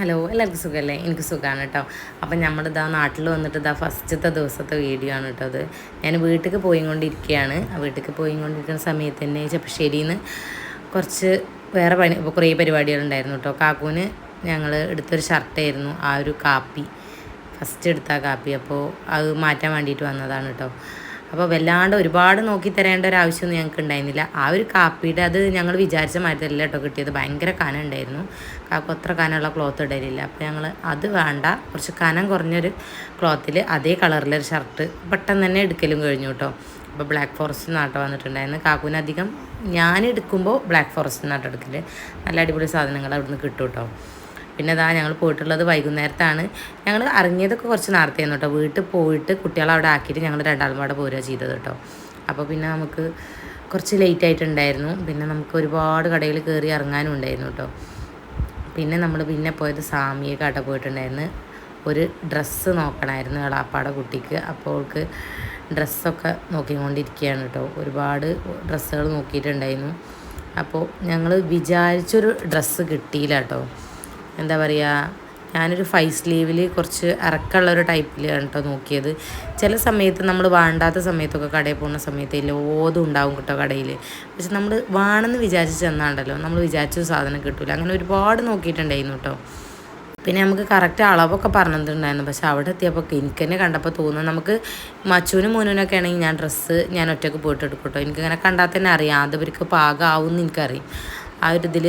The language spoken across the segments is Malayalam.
ഹലോ എല്ലാവർക്കും സുഖമല്ലേ എനിക്ക് സുഖമാണ് കേട്ടോ അപ്പം നമ്മളിതാ നാട്ടിൽ വന്നിട്ട് ഇതാ ഫസ്റ്റത്തെ ദിവസത്തെ വീഡിയോ ആണ് കേട്ടോ അത്. ഞാൻ വീട്ടിലേക്ക് പോയിക്കൊണ്ടിരിക്കുകയാണ് ആ വീട്ടിലേക്ക് പോയിക്കൊണ്ടിരിക്കുന്ന സമയത്ത് തന്നെ ചെപ്പശ്ശേരിയിൽ നിന്ന് കുറച്ച് വേറെ പണി കുറേ പരിപാടികളുണ്ടായിരുന്നു കേട്ടോ കാക്കൂന് ഞങ്ങൾ എടുത്തൊരു ഷർട്ടായിരുന്നു ആ ഒരു കാപ്പി. ഫസ്റ്റ് എടുത്ത കാപ്പി. അപ്പോൾ അത് മാറ്റാൻ വേണ്ടിയിട്ട് വന്നതാണ് കേട്ടോ അപ്പോൾ വല്ലാണ്ട് ഒരുപാട് നോക്കി തരേണ്ട ഒരു ആവശ്യമൊന്നും ഞങ്ങൾക്ക് ഉണ്ടായിരുന്നില്ല. ആ ഒരു കാപ്പിയുടെ അത് ഞങ്ങൾ വിചാരിച്ച മാറ്റല്ല കേട്ടോ കിട്ടിയത്. ഭയങ്കര കനം ഉണ്ടായിരുന്നു. കാക്ക അത്ര കനമുള്ള ക്ലോത്ത് ഇടലില്ല. അപ്പോൾ ഞങ്ങൾ അത് വേണ്ട. കുറച്ച് കനം കുറഞ്ഞൊരു ക്ലോത്തിൽ അതേ കളറിലൊരു ഷർട്ട് പെട്ടെന്ന് തന്നെ എടുക്കലും കഴിഞ്ഞു കേട്ടോ. അപ്പോൾ ബ്ലാക്ക് ഫോറസ്റ്റ് നാട്ടം വന്നിട്ടുണ്ടായിരുന്നു. കാക്കൂനധികം ഞാൻ എടുക്കുമ്പോൾ ബ്ലാക്ക് ഫോറസ്റ്റ് നാട്ടം എടുക്കൽ നല്ല അടിപൊളി സാധനങ്ങൾ അവിടുന്ന് കിട്ടും കേട്ടോ. പിന്നെ ഇതാ ഞങ്ങൾ പോയിട്ടുള്ളത് വൈകുന്നേരത്താണ്. ഞങ്ങൾ ഇറങ്ങിയതൊക്കെ കുറച്ച് നേരത്തെ കേട്ടോ വീട്ടിൽ പോയിട്ട് കുട്ടികളെ അവിടെ ആക്കിയിട്ട് ഞങ്ങൾ രണ്ടാളും കൂടെ പോരുക ചെയ്തത് കേട്ടോ അപ്പോൾ പിന്നെ നമുക്ക് കുറച്ച് ലേറ്റ് ആയിട്ടുണ്ടായിരുന്നു. പിന്നെ നമുക്ക് ഒരുപാട് കടയിൽ കയറി ഇറങ്ങാനും ഉണ്ടായിരുന്നു കേട്ടോ പിന്നെ നമ്മൾ പിന്നെ പോയത് സാമിയെ കട പോയിട്ടുണ്ടായിരുന്നു. ഒരു ഡ്രസ്സ് നോക്കണമായിരുന്നു എളാപ്പാടെ കുട്ടിക്ക്. അപ്പോൾ അവൾക്ക് ഡ്രസ്സൊക്കെ നോക്കിക്കൊണ്ടിരിക്കുകയാണ് കേട്ടോ ഒരുപാട് ഡ്രസ്സുകൾ നോക്കിയിട്ടുണ്ടായിരുന്നു. അപ്പോൾ ഞങ്ങൾ വിചാരിച്ചൊരു ഡ്രസ്സ് കിട്ടിയില്ല കേട്ടോ എന്താ പറയുക ഞാനൊരു ഫൈവ് സ്ലീവിൽ കുറച്ച് ഇറക്കമുള്ള ഒരു ടൈപ്പിലാണ് കേട്ടോ നോക്കിയത്. ചില സമയത്ത് നമ്മൾ വേണ്ടാത്ത സമയത്തൊക്കെ കടയിൽ പോകുന്ന സമയത്ത് എല്ലാതും ഉണ്ടാവും കേട്ടോ കടയിൽ പക്ഷെ നമ്മൾ വേണമെന്ന് വിചാരിച്ച് ചെന്നാണ്ടല്ലോ. നമ്മൾ വിചാരിച്ച സാധനം കിട്ടില്ല അങ്ങനെ ഒരുപാട് നോക്കിയിട്ടുണ്ടായിരുന്നു കേട്ടോ പിന്നെ നമുക്ക് കറക്റ്റ് അളവൊക്കെ പറഞ്ഞിട്ടുണ്ടായിരുന്നു. പക്ഷെ അവിടെ എത്തിയപ്പോൾ എനിക്ക് തന്നെ കണ്ടപ്പോൾ തോന്നുന്നു നമുക്ക് മച്ചുവിനും മോനുവിനൊക്കെ ആണെങ്കിൽ ഞാൻ ഡ്രസ്സ് ഞാൻ ഒറ്റയ്ക്ക് പോയിട്ട് എടുക്കും കേട്ടോ എനിക്കങ്ങനെ കണ്ടാൽ തന്നെ അറിയാം. അത് ഇവർക്ക് പാകമാവും എന്ന് എനിക്കറിയാം. ആ ഒരു ഇതിൽ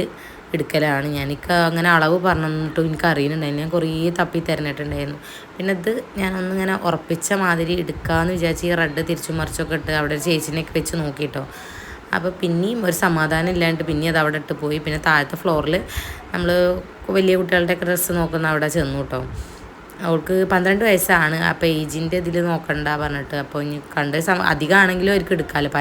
എടുക്കലാണ്. ഞാൻ എനിക്ക് അങ്ങനെ അളവ് പറഞ്ഞിട്ടും എനിക്ക് അറിയുന്നുണ്ടായിരുന്നു. ഞാൻ കുറേ തപ്പി തിരഞ്ഞിട്ടുണ്ടായിരുന്നു. പിന്നെ ഇത് ഞാനൊന്നിങ്ങനെ ഉറപ്പിച്ച മാതിരി എടുക്കാമെന്ന് വിചാരിച്ച് ഈ റെഡ് തിരിച്ചും മറിച്ചൊക്കെ ഇട്ട് അവിടെ ചേച്ചിനെയൊക്കെ വെച്ച് നോക്കിയിട്ടോ അപ്പോൾ പിന്നെയും ഒരു സമാധാനം ഇല്ലാണ്ട് പിന്നെ അത് അവിടെ ഇട്ട് പോയി. പിന്നെ താഴത്തെ ഫ്ലോറിൽ നമ്മൾ വലിയ കുട്ടികളുടെയൊക്കെ ഡ്രസ്സ് നോക്കുന്ന അവിടെ ചെന്നു കേട്ടോ. അവൾക്ക് പന്ത്രണ്ട് വയസ്സാണ്. അപ്പോൾ ഏജിന്റെ ഇതിൽ നോക്കണ്ട പറഞ്ഞിട്ട്. അപ്പോൾ ഇനി കണ്ട അധികമാണെങ്കിലും അവർക്ക് എടുക്കാമല്ലോ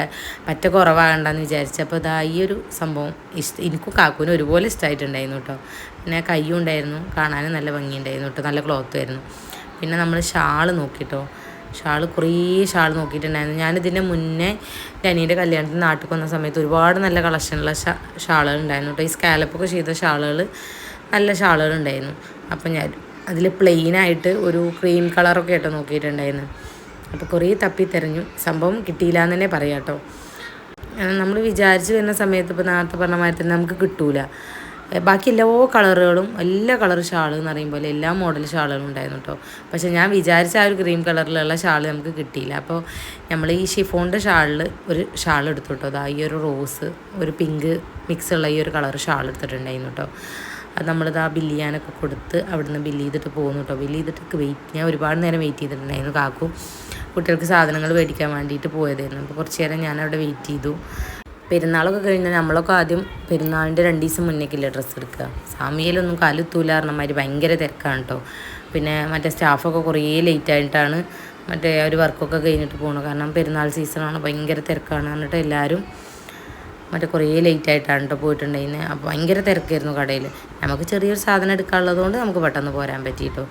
പറ്റ കുറവാകണ്ടെന്ന് വിചാരിച്ചപ്പോൾ ഇതാ ഈ ഒരു സംഭവം ഇഷ്ട എനിക്കും കാക്കൂനും ഒരുപോലെ ഇഷ്ടമായിട്ടുണ്ടായിരുന്നു കേട്ടോ. പിന്നെ കയ്യും ഉണ്ടായിരുന്നു. കാണാനും നല്ല ഭംഗിയുണ്ടായിരുന്നു കേട്ടോ. നല്ല ക്ലോത്ത് ആയിരുന്നു. പിന്നെ നമ്മൾ ഷാൾ നോക്കിട്ടോ. ഷാൾ കുറേ ഷാൾ നോക്കിയിട്ടുണ്ടായിരുന്നു. ഞാനിതിന്റെ മുന്നേ അനിയന്റെ കല്യാണത്തിന് നാട്ടിൽ വന്ന സമയത്ത് ഒരുപാട് നല്ല കളക്ഷനുള്ള ഷാ ഷാളുകൾ ഉണ്ടായിരുന്നു കേട്ടോ. ഈ സ്കാലപ്പൊക്കെ ചെയ്ത ഷാളുകൾ നല്ല ഷാളുകൾ ഉണ്ടായിരുന്നു. അപ്പം ഞാൻ അതിൽ പ്ലെയിനായിട്ട് ഒരു ക്രീം കളറൊക്കെ ആയിട്ട് നോക്കിയിട്ടുണ്ടായിരുന്നു. അപ്പോൾ കുറേ തപ്പി തിരഞ്ഞു. സംഭവം കിട്ടിയില്ല എന്ന് തന്നെ പറയാം കേട്ടോ. നമ്മൾ വിചാരിച്ചു വരുന്ന സമയത്ത് ഇപ്പോൾ നേരത്തെ പറഞ്ഞ മാതിരി തന്നെ നമുക്ക് കിട്ടൂല. ബാക്കി എല്ലാ കളറുകളും എല്ലാ കളർ ഷാൾ എന്ന് പറയുമ്പോൾ എല്ലാ മോഡൽ ഷാളുകളും ഉണ്ടായിരുന്നു കേട്ടോ. പക്ഷേ ഞാൻ വിചാരിച്ച ആ ഒരു ക്രീം കളറിലുള്ള ഷാൾ നമുക്ക് കിട്ടിയില്ല. അപ്പോൾ നമ്മൾ ഈ ഷിഫോണിന്റെ ഷാളിൽ ഒരു ഷാൾ എടുത്തു കേട്ടോ. അതാ ഈ ഒരു റോസ് ഒരു പിങ്ക് മിക്സ് ഉള്ള ഈ ഒരു കളർ ഷാൾ എടുത്തിട്ടുണ്ടായിരുന്നു കേട്ടോ. അത് നമ്മളിത് ആ ബില്ല് ചെയ്യാനൊക്കെ കൊടുത്ത് അവിടുന്ന് ബില്ല് ചെയ്തിട്ട് പോകുന്നു കേട്ടോ ബില്ല് ചെയ്തിട്ട് വെയിറ്റ് ഞാൻ ഒരുപാട് നേരം വെയിറ്റ് ചെയ്തിട്ടുണ്ടായിരുന്നു കാക്കു. കുട്ടികൾക്ക് സാധനങ്ങൾ മേടിക്കാൻ വേണ്ടിയിട്ട് പോയതായിരുന്നു. അപ്പോൾ കുറച്ച് നേരം ഞാൻ അവിടെ വെയിറ്റ് ചെയ്തു. പെരുന്നാളൊക്കെ കഴിഞ്ഞാൽ നമ്മളൊക്കെ ആദ്യം പെരുന്നാളിന്റെ രണ്ട് ദിവസം മുന്നേക്കില്ല ഡ്രസ്സ് എടുക്കുക. സാമിയിലൊന്നും കാലെത്തൂല പറഞ്ഞമാതിരി ഭയങ്കര തിരക്കാണ് കേട്ടോ പിന്നെ മറ്റേ സ്റ്റാഫൊക്കെ കുറേ ലേറ്റ് ആയിട്ടാണ് മറ്റേ ഒരു വർക്കൊക്കെ കഴിഞ്ഞിട്ട് പോകണം കാരണം പെരുന്നാൾ സീസണാണ് ഭയങ്കര തിരക്കാണ് എന്നിട്ട് എല്ലാവരും മറ്റേ കുറേ ലേറ്റ് ആയിട്ടാണ് കേട്ടോ പോയിട്ടുണ്ടായിരുന്നത് അപ്പോൾ ഭയങ്കര തിരക്കായിരുന്നു കടയിൽ നമുക്ക് ചെറിയൊരു സാധനം എടുക്കാനുള്ളതുകൊണ്ട് നമുക്ക് പെട്ടെന്ന് പോരാൻ പറ്റിയിട്ടോ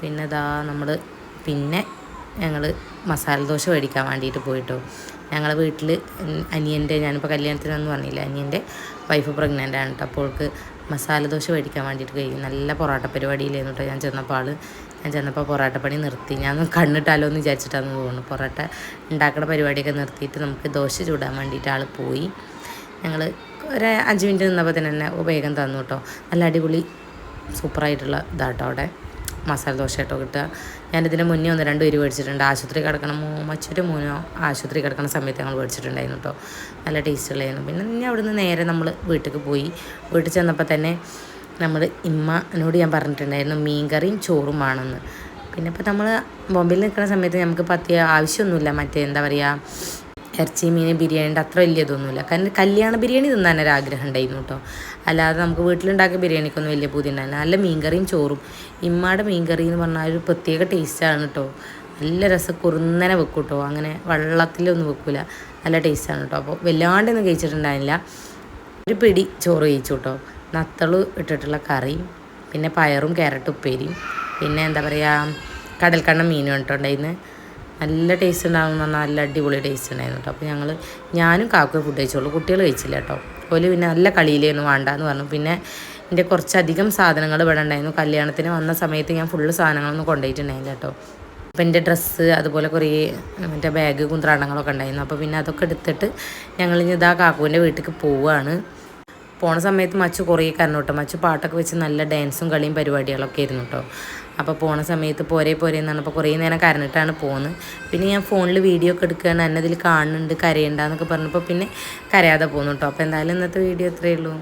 പിന്നെ ഇതാ നമ്മൾ പിന്നെ ഞങ്ങൾ മസാല ദോശ മേടിക്കാൻ വേണ്ടിയിട്ട് പോയിട്ടോ. ഞങ്ങളെ വീട്ടിൽ അനിയന്റെ ഞാനിപ്പോൾ കല്യാണത്തിനൊന്നും പറഞ്ഞില്ല അനിയന്റെ വൈഫ് പ്രഗ്നന്റ് ആണ് കേട്ടോ അപ്പോൾ അവൾക്ക് മസാല ദോശ മേടിക്കാൻ വേണ്ടിയിട്ട് കഴിയും നല്ല പൊറോട്ട പരിപാടിയിലായിരുന്നു കേട്ടോ ഞാൻ ചെന്നപ്പോൾ ആൾ ഞാൻ ചെന്നപ്പോൾ പൊറോട്ട പണി നിർത്തി. ഞാൻ കണ്ണിട്ടാലോ എന്ന് വിചാരിച്ചിട്ടാണ് തോന്നുന്നു. പൊറോട്ട ഉണ്ടാക്കുന്ന പരിപാടിയൊക്കെ നിർത്തിയിട്ട് നമുക്ക് ദോശ ചൂടാൻ വേണ്ടിയിട്ട് ആൾ പോയി. ഞങ്ങൾ ഒരു അഞ്ച് മിനിറ്റ് നിന്നപ്പോൾ തന്നെ തന്നെ വേഗം തന്നു കേട്ടോ. നല്ല അടിപൊളി സൂപ്പറായിട്ടുള്ള ഇതാട്ടോ അവിടെ. മസാല ദോശ കേട്ടോ കിട്ടുക. ഞാനിതിന് മുന്നേ ഒന്ന് രണ്ട് പേര് മേടിച്ചിട്ടുണ്ട്. ആശുപത്രി കിടക്കണം മറ്റൊരു മൂന്നോ ആശുപത്രി കിടക്കുന്ന സമയത്ത് ഞങ്ങൾ മേടിച്ചിട്ടുണ്ടായിരുന്നു കേട്ടോ. നല്ല ടേസ്റ്റുള്ളതായിരുന്നു പിന്നെ ഇനി അവിടുന്ന് നേരെ നമ്മൾ വീട്ടിലേക്ക് പോയി. വീട്ടിൽ ചെന്നപ്പോൾ തന്നെ നമ്മൾ ഇമ്മനോട് ഞാൻ പറഞ്ഞിട്ടുണ്ടായിരുന്നു മീൻകറിയും ചോറും വേണമെന്ന്. പിന്നെ ഇപ്പോൾ നമ്മൾ ബോംബെയിൽ നിൽക്കുന്ന സമയത്ത് നമുക്ക് പറ്റിയ ആവശ്യമൊന്നുമില്ല. മറ്റേ എന്താ പറയുക ഇറച്ചി മീൻ ബിരിയാണിന്റെ അത്ര വലിയ ഇതൊന്നുമില്ല. കാരണം കല്യാണ ബിരിയാണി തിന്നാൻ ഒരു ആഗ്രഹം ഉണ്ടായിരുന്നു കേട്ടോ. അല്ലാതെ നമുക്ക് വീട്ടിലുണ്ടാക്കിയ ബിരിയാണിക്കൊന്നും വലിയ പൂതി ഉണ്ടായില്ല നല്ല മീൻകറിയും ചോറും. ഇമ്മയുടെ മീൻകറി എന്ന് പറഞ്ഞാൽ ഒരു പ്രത്യേക ടേസ്റ്റാണ് കേട്ടോ. നല്ല രസം കുറുന്നനെ വെക്കും കേട്ടോ. അങ്ങനെ വെള്ളത്തിലൊന്നും വെക്കില്ല നല്ല ടേസ്റ്റാണ് കേട്ടോ. അപ്പോൾ വല്ലാണ്ടൊന്നും കഴിച്ചിട്ടുണ്ടായില്ല ഒരു പിടി ചോറ് കഴിച്ചു കേട്ടോ. നത്തൾ ഇട്ടിട്ടുള്ള കറിയും പിന്നെ പയറും ക്യാരറ്റ് ഉപ്പേരിയും. പിന്നെ എന്താ പറയുക കടൽക്കണ്ണ മീനും ഇട്ടുണ്ടായിരുന്നു നല്ല ടേസ്റ്റ് ഉണ്ടാകും എന്ന് പറഞ്ഞാൽ നല്ല അടിപൊളി ടേസ്റ്റ് ഉണ്ടായിരുന്നു കേട്ടോ അപ്പോൾ ഞങ്ങൾ ഞാനും കാക്ക ഫുഡ് കഴിച്ചോളൂ കുട്ടികൾ കഴിച്ചില്ല കേട്ടോ ഓൽ പിന്നെ നല്ല കളിയിലായിരുന്നു വേണ്ട എന്ന് പറഞ്ഞു. പിന്നെ എന്റെ കുറച്ചധികം സാധനങ്ങൾ ഇവിടെ ഉണ്ടായിരുന്നു. കല്യാണത്തിന് വന്ന സമയത്ത് ഞാൻ ഫുള്ള് സാധനങ്ങളൊന്നും കൊണ്ടുപോയിട്ടുണ്ടായില്ല കേട്ടോ അപ്പം എന്റെ ഡ്രസ്സ് അതുപോലെ കുറേ മറ്റേ ബാഗ് കുന്ത്രാടങ്ങളൊക്കെ ഉണ്ടായിരുന്നു. അപ്പോൾ പിന്നെ അതൊക്കെ എടുത്തിട്ട് ഞങ്ങൾ ഇനി ഇതാ കാക്കുവിന്റെ വീട്ടിലേക്ക് പോവുകയാണ് പോണ സമയത്ത് മച്ചു കുറേ കരഞ്ഞു കേട്ടോ. മച്ചു പാട്ടൊക്കെ വെച്ച് നല്ല ഡാൻസും കളിയും പരിപാടികളൊക്കെ ആയിരുന്നു കേട്ടോ. അപ്പോൾ പോണ സമയത്ത് പോരെ പോരെ എന്നാണ് അപ്പോൾ കുറേ നേരം കരഞ്ഞിട്ടാണ് പോകുന്നത് പിന്നെ ഞാൻ ഫോണിൽ വീഡിയോ ഒക്കെ എടുക്കുകയാണ്. എന്നെ ഇതിൽ കാണുന്നുണ്ട് കരയണ്ടെന്നൊക്കെ പറഞ്ഞപ്പോൾ പിന്നെ കരയാതെ പോകുന്നു കേട്ടോ. അപ്പോൾ എന്തായാലും ഇന്നത്തെ വീഡിയോ ഇത്രയേ ഉള്ളൂ.